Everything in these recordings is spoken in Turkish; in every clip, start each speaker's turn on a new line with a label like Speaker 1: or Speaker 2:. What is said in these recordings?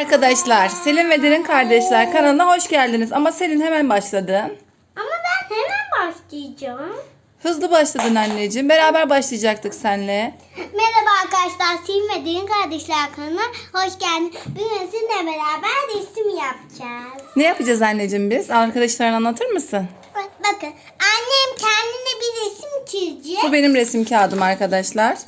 Speaker 1: arkadaşlar. Selin ve Derin kardeşler kanalına hoş geldiniz. Ama Selin hemen başladın.
Speaker 2: Ama ben hemen başlayacağım.
Speaker 1: Hızlı başladın anneciğim. Beraber başlayacaktık senle.
Speaker 2: Merhaba arkadaşlar. Sim ve Derin Kardeşler kanalına hoş geldiniz. Bugün sizinle beraber resim yapacağız.
Speaker 1: Ne yapacağız anneciğim biz? Arkadaşlarına anlatır mısın?
Speaker 2: Bak, bakın annem kendine bir resim çizecek.
Speaker 1: Bu benim resim kağıdım arkadaşlar.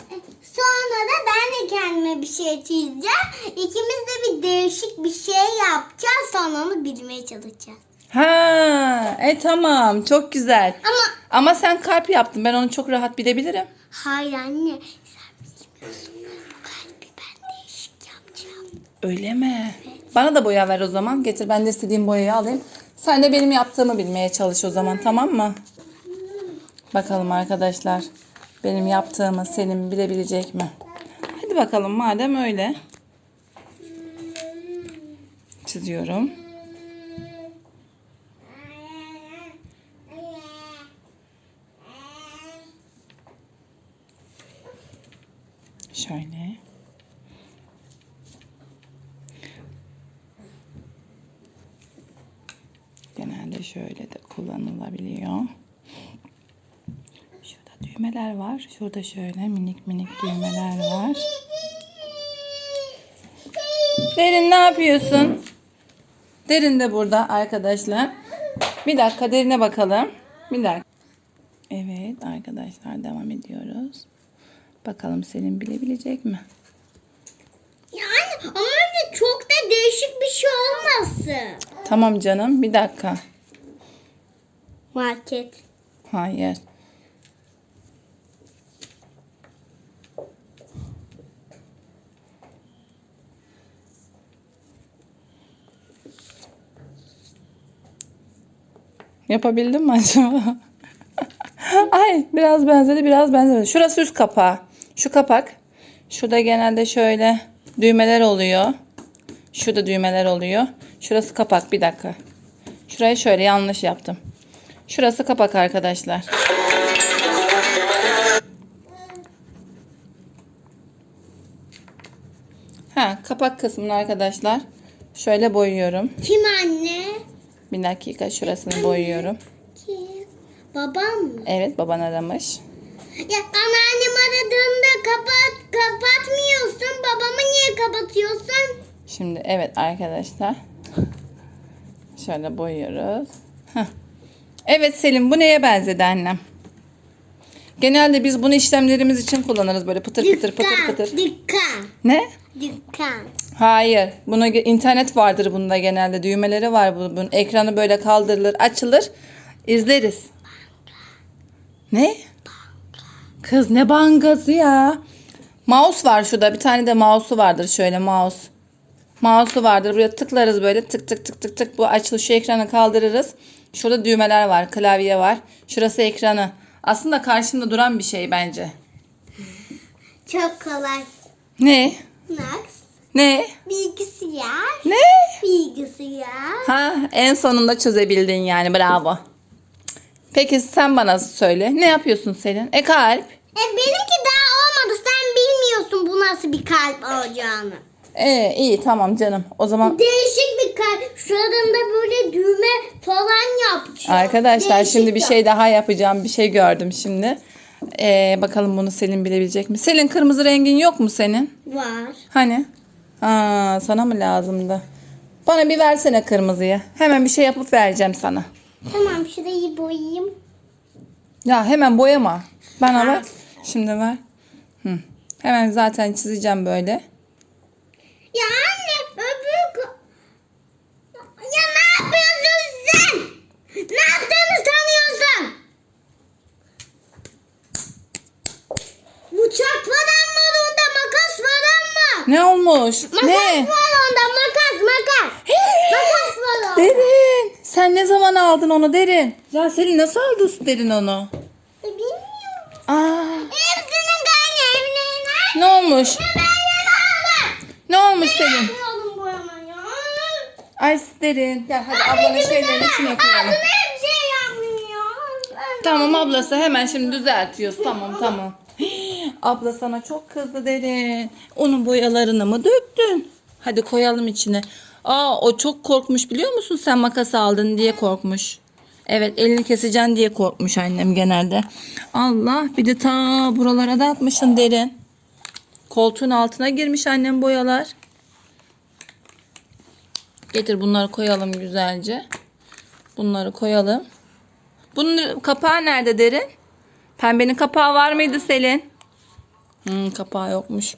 Speaker 2: Sonra da ben de kendime bir şey çizeceğim. İkimiz de bir değişik bir şey yapacağız. Sonra onu bilmeye çalışacağız.
Speaker 1: Ha, e tamam. Çok güzel.
Speaker 2: Ama
Speaker 1: Ama sen kalp yaptın. Ben onu çok rahat bilebilirim.
Speaker 2: hayır anne sen bilmiyorsun. Bu kalbi ben değişik yapacağım.
Speaker 1: Öyle mi? Bana da boya ver o zaman. Getir ben de istediğim boyayı alayım. Sen de benim yaptığımı bilmeye çalış o zaman tamam mı? Bakalım arkadaşlar. Benim yaptığımı Selim bilebilecek mi? Hadi bakalım madem öyle. Çiziyorum. Şöyle. Genelde şöyle de kullanılabiliyor. Düğmeler var. Şurada şöyle minik minik düğmeler var. Derin ne yapıyorsun? Derin de burada arkadaşlar. Bir dakika derine bakalım. Bir dakika. Evet arkadaşlar devam ediyoruz. Bakalım Selim bilebilecek mi?
Speaker 2: Yani ama öyle çok da değişik bir şey olmasın.
Speaker 1: Tamam canım bir dakika.
Speaker 2: Market.
Speaker 1: Hayır. Yapabildim mi acaba? Ay biraz benzedi biraz benzemedi. Şurası üst kapağı. Şu kapak. Şurada genelde şöyle düğmeler oluyor. Şurada düğmeler oluyor. Şurası kapak bir dakika. Şurayı şöyle yanlış yaptım. Şurası kapak arkadaşlar. Ha, kapak kısmını arkadaşlar şöyle boyuyorum.
Speaker 2: Kim anne?
Speaker 1: Bir dakika şurasını boyuyorum.
Speaker 2: Kim? Babam mı?
Speaker 1: Evet baban aramış.
Speaker 2: Ya anneannem aradığında kapat kapatmıyorsun. Babamı niye kapatıyorsun?
Speaker 1: Şimdi evet arkadaşlar. Şöyle boyuyoruz. Heh. Evet Selim bu neye benzedi annem? Genelde biz bunu işlemlerimiz için kullanırız böyle pıtır pıtır pıtır pıtır.
Speaker 2: Dükkan.
Speaker 1: Ne?
Speaker 2: Dükkan.
Speaker 1: Hayır. Buna ge- internet vardır bunda genelde. Düğmeleri var bu- bunun. Ekranı böyle kaldırılır, açılır. izleriz. Ne? Kız ne bankası ya? Mouse var şurada. Bir tane de mouse'u vardır şöyle mouse. Mouse'u vardır. Buraya tıklarız böyle tık tık tık tık tık. Bu açılır şu ekranı kaldırırız. Şurada düğmeler var. Klavye var. Şurası ekranı. Aslında karşımda duran bir şey bence.
Speaker 2: Çok kolay.
Speaker 1: Ne?
Speaker 2: Max.
Speaker 1: Ne?
Speaker 2: Bilgisayar.
Speaker 1: Ne?
Speaker 2: Bilgisayar.
Speaker 1: Ha, en sonunda çözebildin yani bravo. Peki sen bana söyle. Ne yapıyorsun Selin? E kalp.
Speaker 2: E benimki daha olmadı. Sen bilmiyorsun bu nasıl bir kalp olacağını.
Speaker 1: E iyi tamam canım. O zaman
Speaker 2: Değişik bir kalp. Şurada böyle düğme falan yapacağım.
Speaker 1: arkadaşlar
Speaker 2: Değişik
Speaker 1: şimdi bir
Speaker 2: yap-
Speaker 1: şey daha yapacağım. Bir şey gördüm şimdi. E, bakalım bunu Selin bilebilecek mi? Selin kırmızı rengin yok mu senin?
Speaker 2: var.
Speaker 1: Hani? Aa, sana mı lazımdı? Bana bir versene kırmızıyı. Hemen bir şey yapıp vereceğim sana.
Speaker 2: Tamam şurayı boyayayım.
Speaker 1: Ya hemen boyama. Bana ver. Şimdi ver. Hı. Hemen zaten çizeceğim böyle.
Speaker 2: Ya anne öbür... ko- Ya ne yapıyorsun sen? Ne yaptığını sanıyorsun? Bıçak falan var onda makas falan var.
Speaker 1: Ne olmuş?
Speaker 2: Makas
Speaker 1: ne?
Speaker 2: var onda makas makas. makas var onda.
Speaker 1: Derin. Sen ne zaman aldın onu Derin? Ya Selin nasıl aldın Derin onu?
Speaker 2: E, Bilmiyorum.
Speaker 1: Aa,
Speaker 2: Hepsinin kaynağı evine.
Speaker 1: ne olmuş? Ne olmuş Selin? Ay Derin. Gel hadi ablanın şeylerini içine koyalım.
Speaker 2: Şey
Speaker 1: Tamam ablası hemen şimdi düzeltiyoruz. Tamam tamam. Abla sana çok kızdı Derin. Onun boyalarını mı döktün? Hadi koyalım içine. Aa o çok korkmuş biliyor musun sen makas aldın diye korkmuş. Evet elini keseceksin diye korkmuş annem genelde. Allah bir de ta buralara da atmışsın derin. Koltuğun altına girmiş annem boyalar. Getir bunları koyalım güzelce. Bunları koyalım. Bunun kapağı nerede derin? Pembenin kapağı var mıydı Selin? Hmm, kapağı yokmuş.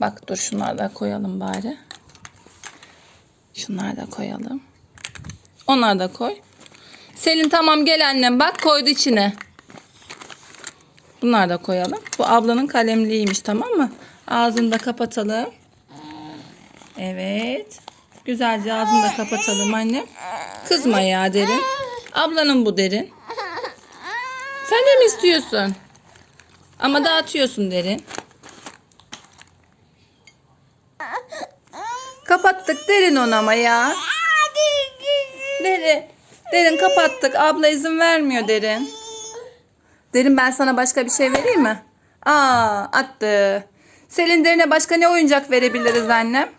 Speaker 1: Bak dur şunları da koyalım bari. Şunları da koyalım. Onları da koy. Selin tamam gel annem bak koydu içine. Bunları da koyalım. Bu ablanın kalemliğiymiş tamam mı? Ağzını da kapatalım. Evet. Güzelce ağzını da kapatalım annem. Kızma ya derin. Ablanın bu derin. Sen de mi istiyorsun? Ama dağıtıyorsun derin. Kapattık derin onu ama ya. Derin. Derin kapattık. Abla izin vermiyor derin. Derin ben sana başka bir şey vereyim mi? Aa attı. Selin derine başka ne oyuncak verebiliriz annem?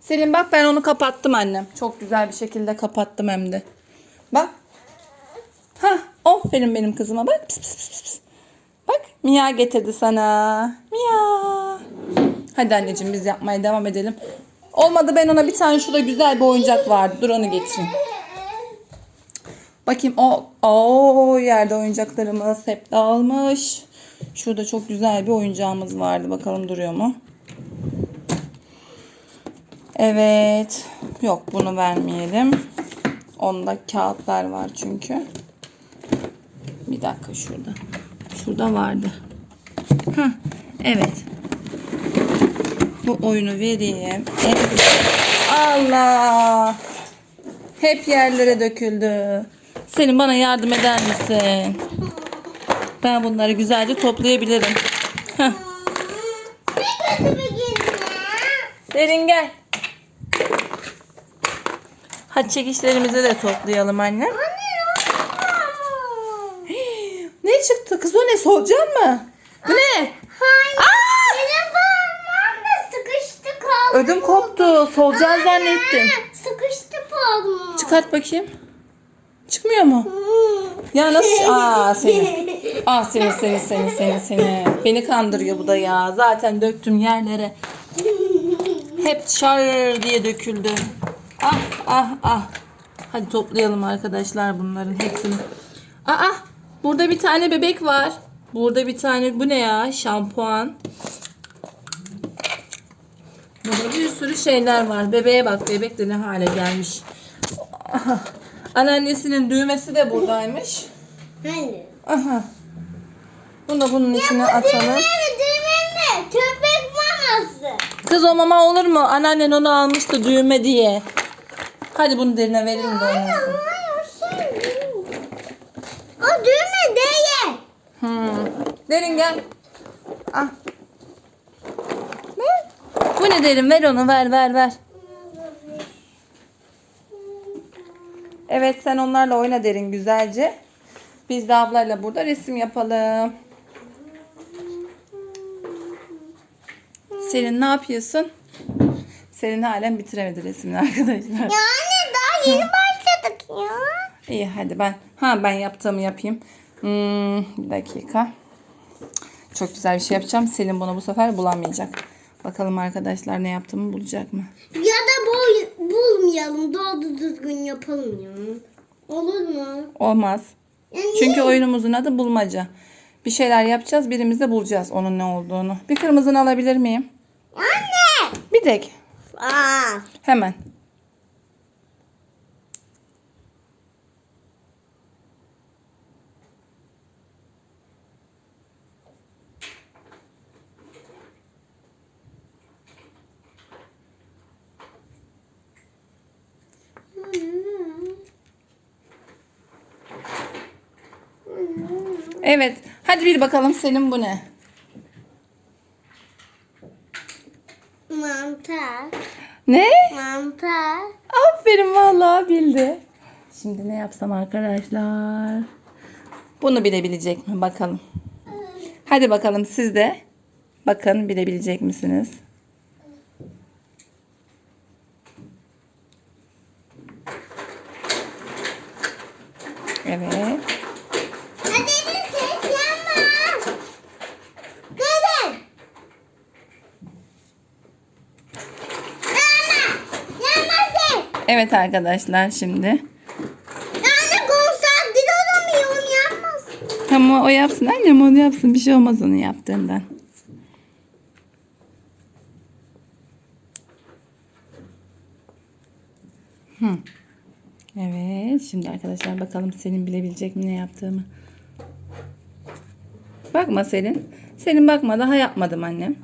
Speaker 1: Selin bak ben onu kapattım annem. Çok güzel bir şekilde kapattım hem de. Bak. Ha, aferin benim kızıma bak. Pıs, pıs, pıs, pıs. Bak Mia getirdi sana. Mia. Hadi anneciğim biz yapmaya devam edelim. Olmadı ben ona bir tane şurada güzel bir oyuncak vardı. Dur onu getireyim. Bakayım o o yerde oyuncaklarımız hep dağılmış. Şurada çok güzel bir oyuncağımız vardı. Bakalım duruyor mu? Evet. Yok bunu vermeyelim. Onda kağıtlar var çünkü. Bir dakika şurada. Şurada vardı. Heh, evet. Bu oyunu vereyim. Evet. Allah. Hep yerlere döküldü. Senin bana yardım eder misin? Ben bunları güzelce toplayabilirim. Heh. Derin gel. Hadi çekişlerimizi de toplayalım annem. Ne çıktı kız o ne solucan mı? Bu ne?
Speaker 2: Hayır. Benim parmağım da sıkıştı kaldı.
Speaker 1: Ödüm koptu. Solucan zannettim.
Speaker 2: Sıkıştı parmağım.
Speaker 1: Çıkart bakayım. Çıkmıyor mu? Ya nasıl? Aa seni. Aa seni seni seni seni seni. Beni kandırıyor bu da ya. Zaten döktüm yerlere. Hep şar diye döküldü. Ah ah ah. Hadi toplayalım arkadaşlar bunların hepsini. Aa burada bir tane bebek var. Burada bir tane bu ne ya? Şampuan. Burada bir sürü şeyler var. Bebeğe bak. Bebek de ne hale gelmiş. Anneannesinin düğmesi de buradaymış.
Speaker 2: Hani?
Speaker 1: Aha. Bunu da bunun içine atalım.
Speaker 2: Evet düğmende köpek maması.
Speaker 1: Kız o mama olur mu? Anneannen onu almıştı düğme diye. Hadi bunu derine verelim de oynasın.
Speaker 2: Hayır o şey değil. O düğme değil.
Speaker 1: Hmm. Derin gel. Ah. Ne? Bu ne derin? Ver onu ver ver ver. Evet sen onlarla oyna derin güzelce. Biz de ablayla burada resim yapalım. Selin ne yapıyorsun? Selin halen bitiremedi resmini arkadaşlar.
Speaker 2: Ya anne daha yeni başladık ya.
Speaker 1: İyi hadi ben ha ben yaptığımı yapayım. Hmm, bir dakika. Çok güzel bir şey yapacağım. Selin bunu bu sefer bulamayacak. Bakalım arkadaşlar ne yaptığımı bulacak mı?
Speaker 2: Ya da boy, bulmayalım. Doğru düzgün yapalım ya. Olur mu?
Speaker 1: Olmaz.
Speaker 2: Yani
Speaker 1: Çünkü oyunumuzun adı bulmaca. Bir şeyler yapacağız. Birimiz de bulacağız onun ne olduğunu. Bir kırmızını alabilir miyim?
Speaker 2: Anne.
Speaker 1: Bir tek.
Speaker 2: Aa.
Speaker 1: Hemen. Evet. Hadi bir bakalım senin bu ne?
Speaker 2: Mantar.
Speaker 1: Ne?
Speaker 2: Mantar.
Speaker 1: Aferin vallahi bildi. Şimdi ne yapsam arkadaşlar? Bunu bilebilecek mi bakalım. Hadi bakalım siz de bakın bilebilecek misiniz? Evet.
Speaker 2: Hadi
Speaker 1: Evet arkadaşlar şimdi.
Speaker 2: Yani konsantre olamıyorum yanmaz.
Speaker 1: Tamam o yapsın annem onu yapsın. Bir şey olmaz onun yaptığından. Hı. Evet şimdi arkadaşlar bakalım Selin bilebilecek mi ne yaptığımı. Bakma Selin. Selin bakma daha yapmadım annem.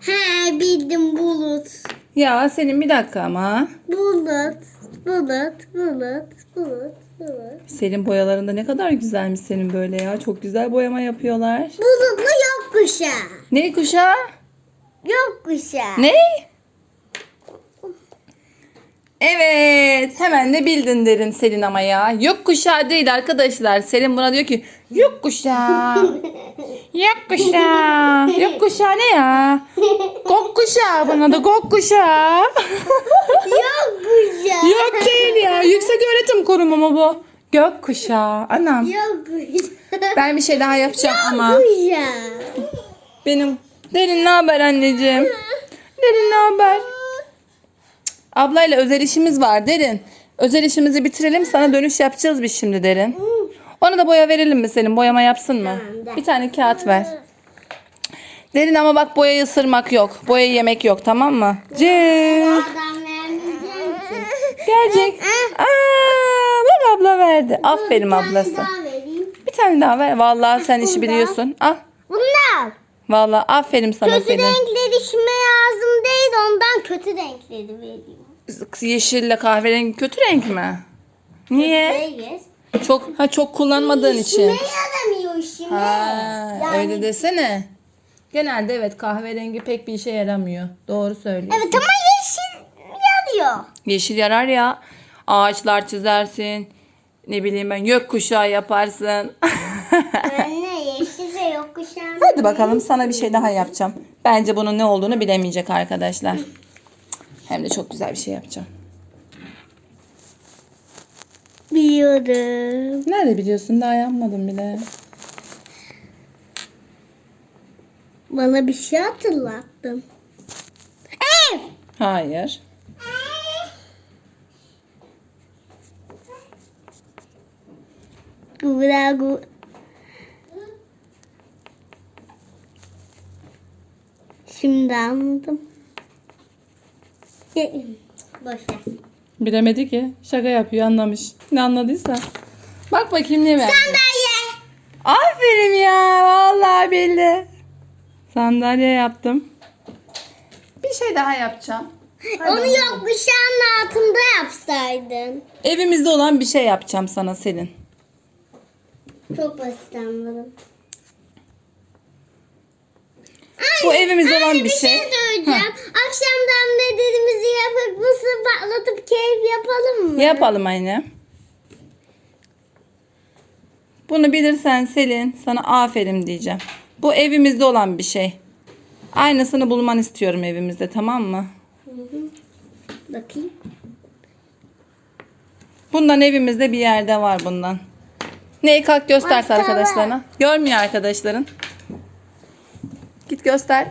Speaker 2: He bildim bulut.
Speaker 1: Ya Selin bir dakika ama.
Speaker 2: Bulut. Bulut. Bulut. Bulut. Bulut.
Speaker 1: Selin boyalarında ne kadar güzelmiş senin böyle ya. Çok güzel boyama yapıyorlar.
Speaker 2: Bulutlu yok kuşağı.
Speaker 1: Ne kuşağı?
Speaker 2: Yok kuşağı.
Speaker 1: Ne? Evet. Hemen de bildin derin Selin ama ya. Yok kuşağı değil arkadaşlar. Selin buna diyor ki yok kuşağı. Yok kuşağı. Yok kuşağı ne ya? Gok kuşağı buna da gok kuşağı.
Speaker 2: Yok kuşağı.
Speaker 1: yok değil ya. Yüksek öğretim kurumu mu bu? Gök kuşağı. Anam.
Speaker 2: Yok kuşağı.
Speaker 1: Ben bir şey daha yapacağım ama.
Speaker 2: Kuşağı.
Speaker 1: Benim Derin ne haber anneciğim? Derin ne haber? Ablayla özel işimiz var Derin. Özel işimizi bitirelim sana dönüş yapacağız biz şimdi Derin. Ona da boya verelim mi senin? Boyama yapsın mı?
Speaker 2: Tamam.
Speaker 1: Bir tane kağıt ver. Derin ama bak boyayı ısırmak yok. Boyayı yemek yok tamam mı? Cem. Gelecek. Aa, bak abla verdi. Aferin ablası. Bir tane daha ver. Vallahi sen işi biliyorsun. Al.
Speaker 2: Al.
Speaker 1: Vallahi aferin sana
Speaker 2: Kötü
Speaker 1: Selin.
Speaker 2: renkleri işime lazım değil ondan kötü renkleri vereyim.
Speaker 1: Yeşille kahverengi kötü renk mi? Niye?
Speaker 2: Değil.
Speaker 1: Çok ha çok kullanmadığın için.
Speaker 2: İşime yaramıyor işime.
Speaker 1: Ha,
Speaker 2: Yani-
Speaker 1: öyle desene. Genelde evet kahverengi pek bir işe yaramıyor. Doğru söylüyorsun.
Speaker 2: Evet ama yeşil yarıyor.
Speaker 1: Yeşil yarar ya. Ağaçlar çizersin. Ne bileyim ben gökkuşağı yaparsın.
Speaker 2: Anne yeşil de yok kuşağım.
Speaker 1: Hadi bakalım sana bir şey daha yapacağım. Bence bunun ne olduğunu bilemeyecek arkadaşlar. Hem de çok güzel bir şey yapacağım.
Speaker 2: Biliyorum.
Speaker 1: Nerede biliyorsun daha yapmadım bile.
Speaker 2: Bana bir şey hatırlattın. Ev.
Speaker 1: Hayır.
Speaker 2: Bravo. Şimdi anladım. Boş ver.
Speaker 1: Bilemedi ki. Şaka yapıyor anlamış. Ne anladıysa. Bak bakayım ne verdi.
Speaker 2: Sandalye.
Speaker 1: Aferin ya. Vallahi belli. Sandalye yaptım. Bir şey daha yapacağım.
Speaker 2: Onu yok kuşağın altında yapsaydın.
Speaker 1: Evimizde olan bir şey yapacağım sana Selin.
Speaker 2: Çok basit anladım.
Speaker 1: Bu evimizde olan
Speaker 2: Anne
Speaker 1: bir şey.
Speaker 2: söyleyeceğim. Akşamdan dediğimizi yapıp mısır patlatıp keyif yapalım mı?
Speaker 1: Yapalım anne. Bunu bilirsen Selin sana aferin diyeceğim. Bu evimizde olan bir şey. Aynısını bulman istiyorum evimizde tamam mı?
Speaker 2: Bakayım.
Speaker 1: Bundan evimizde bir yerde var bundan. Neyi kalk gösterse
Speaker 2: Masala.
Speaker 1: arkadaşlarına. Görmüyor arkadaşların. Git göster.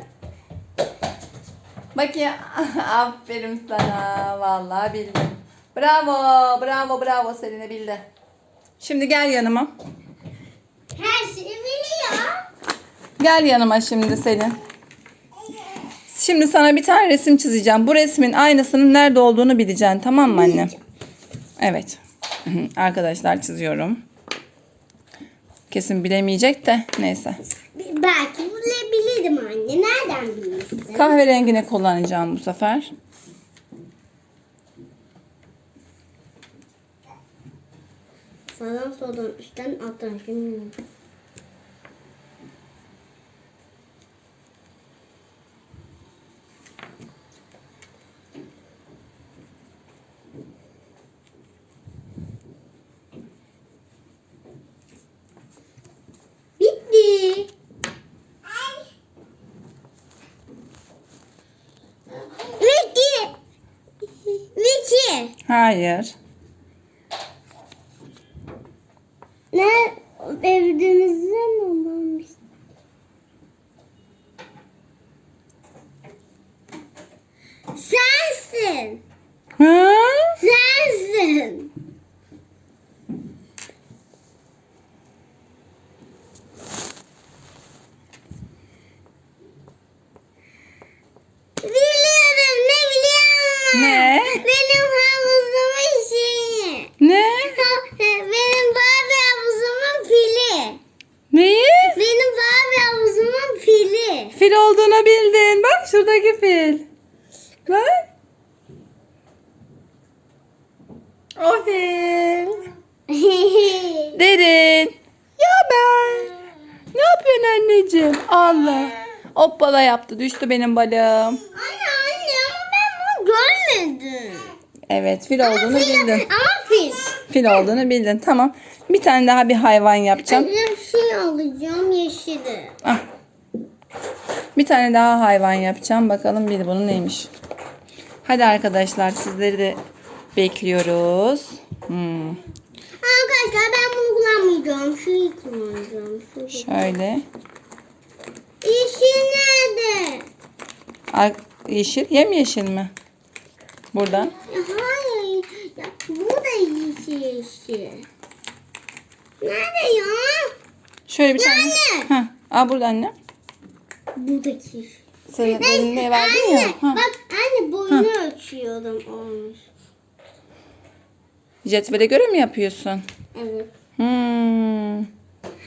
Speaker 1: Bak ya. Aferin sana. Vallahi bildin. Bravo. Bravo bravo Selin'e bildi. Şimdi gel yanıma.
Speaker 2: Her şeyi biliyor.
Speaker 1: Gel yanıma şimdi Selin. Şimdi sana bir tane resim çizeceğim. Bu resmin aynısının nerede olduğunu bileceksin. Tamam mı anne? Evet. Arkadaşlar çiziyorum. Kesin bilemeyecek de neyse.
Speaker 2: Belki bilebilirim anne. Nereden bilirsin?
Speaker 1: Kahverengini kullanacağım bu sefer.
Speaker 2: Sağdan soldan üstten alttan şimdi.
Speaker 1: Hayır. Ha?
Speaker 2: Sensin. Biliyorum ne biliyor musun?
Speaker 1: Ne?
Speaker 2: Benim havuzumun şeyi.
Speaker 1: Ne?
Speaker 2: Ha, Benim Barbie havuzumun pili.
Speaker 1: Neyi?
Speaker 2: Benim Barbie havuzumun pili.
Speaker 1: Fil olduğunu bildin. Bak şuradaki fil. Bak. O fil. Derin. Ya ben. Ne yapıyorsun anneciğim? Allah. Hoppala yaptı. Düştü benim balığım.
Speaker 2: Anne anne ama ben bunu görmedim.
Speaker 1: Evet fil olduğunu bildin.
Speaker 2: Ama fil.
Speaker 1: Fil olduğunu bildin. Tamam. Bir tane daha bir hayvan yapacağım.
Speaker 2: Bir şey alacağım yeşili.
Speaker 1: Ah. Bir tane daha hayvan yapacağım. Bakalım bir bunun neymiş. Hadi arkadaşlar sizleri de bekliyoruz. Hmm.
Speaker 2: Arkadaşlar ben bunu kullanmayacağım. Şunu kullanacağım. Şunu.
Speaker 1: Şöyle.
Speaker 2: Yeşil nerede?
Speaker 1: Ar- Yeşil. Yem yeşil mi? Buradan.
Speaker 2: Ya hayır. Ya, bu da yeşil yeşil. Nerede ya?
Speaker 1: Şöyle bir tane.
Speaker 2: Anne.
Speaker 1: Heh. Aa burada anne.
Speaker 2: Buradaki.
Speaker 1: Senin eline verdin
Speaker 2: anne,
Speaker 1: ya. Ha.
Speaker 2: bak anne boyunu ölçüyorum olmuş.
Speaker 1: Cetvele göre mi yapıyorsun?
Speaker 2: Evet.
Speaker 1: Hmm.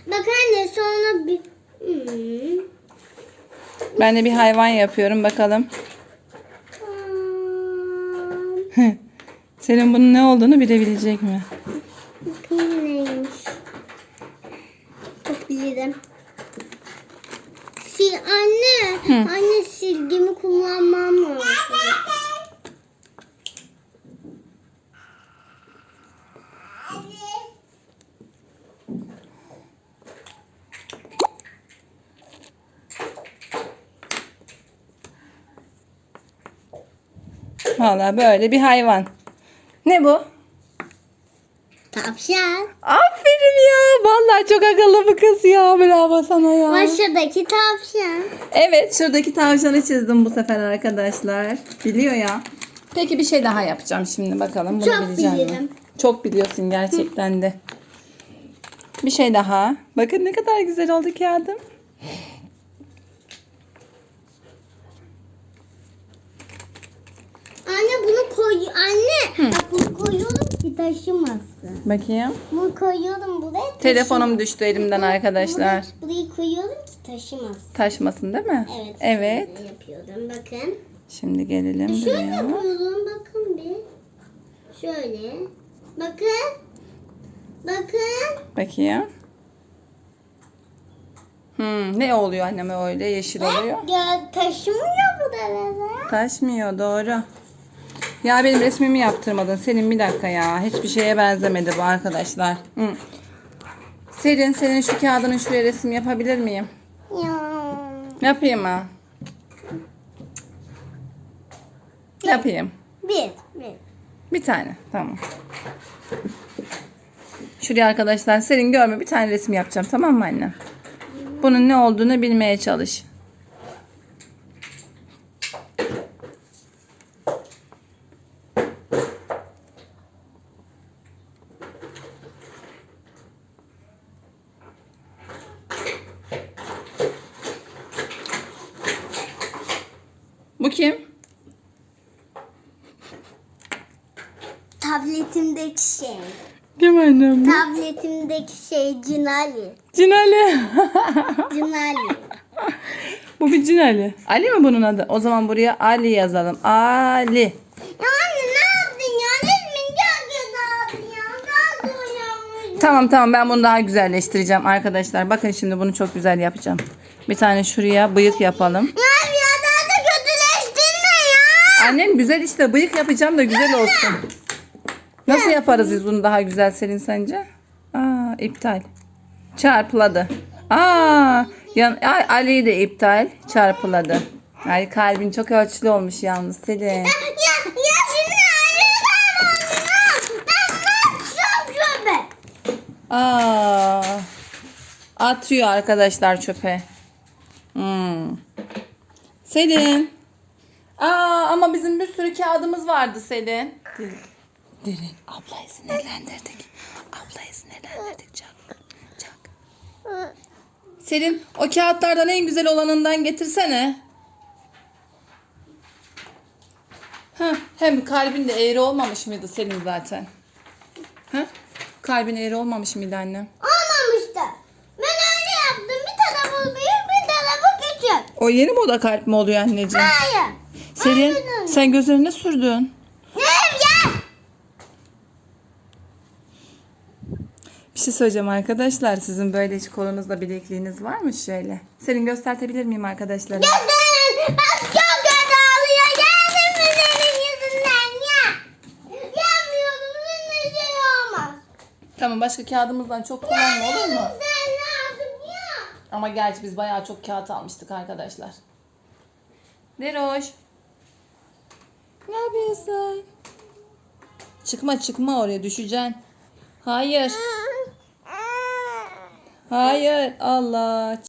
Speaker 2: Bak anne sonra bir... Hmm.
Speaker 1: Ben de bir hayvan yapıyorum bakalım. Senin bunun ne olduğunu bilebilecek mi?
Speaker 2: Bakayım neymiş. Çok bilirim. Sil anne. Anne silgimi kullanmam lazım.
Speaker 1: Valla böyle bir hayvan. Ne bu?
Speaker 2: Tavşan.
Speaker 1: Aferin ya. Vallahi çok akıllı bu kız ya. Bravo sana ya.
Speaker 2: Aşağıdaki tavşan.
Speaker 1: Evet şuradaki tavşanı çizdim bu sefer arkadaşlar. Biliyor ya. Peki bir şey daha yapacağım şimdi bakalım. Bunu
Speaker 2: Çok
Speaker 1: bilecek mi?
Speaker 2: bilirim.
Speaker 1: Çok biliyorsun gerçekten de. Bir şey daha. Bakın ne kadar güzel oldu kağıdım.
Speaker 2: Anne bunu koy. Anne. Bak bunu koyuyorum ki taşımasın.
Speaker 1: Bakayım.
Speaker 2: Bunu koyuyorum buraya. taşımasın.
Speaker 1: Telefonum düştü elimden arkadaşlar.
Speaker 2: Burayı, burayı koyuyorum ki taşımasın.
Speaker 1: Taşmasın değil mi?
Speaker 2: Evet.
Speaker 1: Evet.
Speaker 2: şöyle yapıyorum. Bakın.
Speaker 1: Şimdi gelelim
Speaker 2: Şöyle
Speaker 1: buraya.
Speaker 2: yapıyorum. Bakın bir. Şöyle. Bakın. Bakın.
Speaker 1: Bakayım. Hmm, ne oluyor anneme öyle yeşil oluyor?
Speaker 2: Ya taşımıyor bu da.
Speaker 1: Taşmıyor doğru. Ya benim resmimi yaptırmadın. Senin bir dakika ya. Hiçbir şeye benzemedi bu arkadaşlar. Hı. Serin senin şu kağıdının şuraya resim yapabilir miyim?
Speaker 2: Ya.
Speaker 1: Yapayım mı? Yapayım.
Speaker 2: Bir. Bir.
Speaker 1: Bir tane. Tamam. Şuraya arkadaşlar senin görme bir tane resim yapacağım tamam mı anne? Bunun ne olduğunu bilmeye çalış. Bu kim?
Speaker 2: Tabletimdeki şey.
Speaker 1: Kim annem?
Speaker 2: Tabletimdeki şey Cinali.
Speaker 1: Cinali.
Speaker 2: Cinali.
Speaker 1: Bu bir Cinali. Ali mi bunun adı? O zaman buraya Ali yazalım. Ali.
Speaker 2: ya anne ne yaptın ya? Resmin kötü aldın ya. Daha.
Speaker 1: Tamam tamam ben bunu daha güzelleştireceğim arkadaşlar. Bakın şimdi bunu çok güzel yapacağım. Bir tane şuraya bıyık yapalım.
Speaker 2: Ya ya daha da kötüleştirme ya.
Speaker 1: Annem güzel işte bıyık yapacağım da güzel olsun. Nasıl yaparız biz bunu daha güzel Selin sence? Aa iptal. Çarpıladı. Aa yan, Ali'yi de iptal. Çarpıladı. Ay kalbin çok ölçülü olmuş yalnız Selin.
Speaker 2: Ya, ya şimdi ayrılsam olsun. Ben şöyle?
Speaker 1: Aa, atıyor arkadaşlar çöpe. Hmm. Selin. Aa ama bizim bir sürü kağıdımız vardı Selin. Derin. Derin. Ablayı sinirlendirdik. Ablayı sinirlendirdik. Çak. Çak. Selin o kağıtlardan en güzel olanından getirsene. Heh, hem kalbin de eğri olmamış mıydı Selin zaten? Heh, kalbin eğri olmamış mıydı annem?
Speaker 2: Olmamıştı. Ben öyle yaptım. Bir tarafı büyük bir tarafı küçük.
Speaker 1: O yeni moda kalp mi oluyor anneciğim?
Speaker 2: Hayır.
Speaker 1: Selin
Speaker 2: Aynen.
Speaker 1: sen gözlerine sürdün.
Speaker 2: Ne ya?
Speaker 1: Bir şey söyleyeceğim arkadaşlar. Sizin böyle hiç kolunuzda bilekliğiniz var mı şöyle? Selin göstertebilir miyim arkadaşlara?
Speaker 2: Bak çok kötü oluyor. Geldim mi senin yüzünden ya? Yapmıyordum. Senin şey olmaz.
Speaker 1: Tamam başka kağıdımızdan çok kullanma olur mu?
Speaker 2: Sen ne yaptın ya?
Speaker 1: Ama gerçi biz bayağı çok kağıt almıştık arkadaşlar. Deroş. Ne yapıyorsun? Çıkma çıkma oraya düşeceksin. Hayır. Hayır. Allah.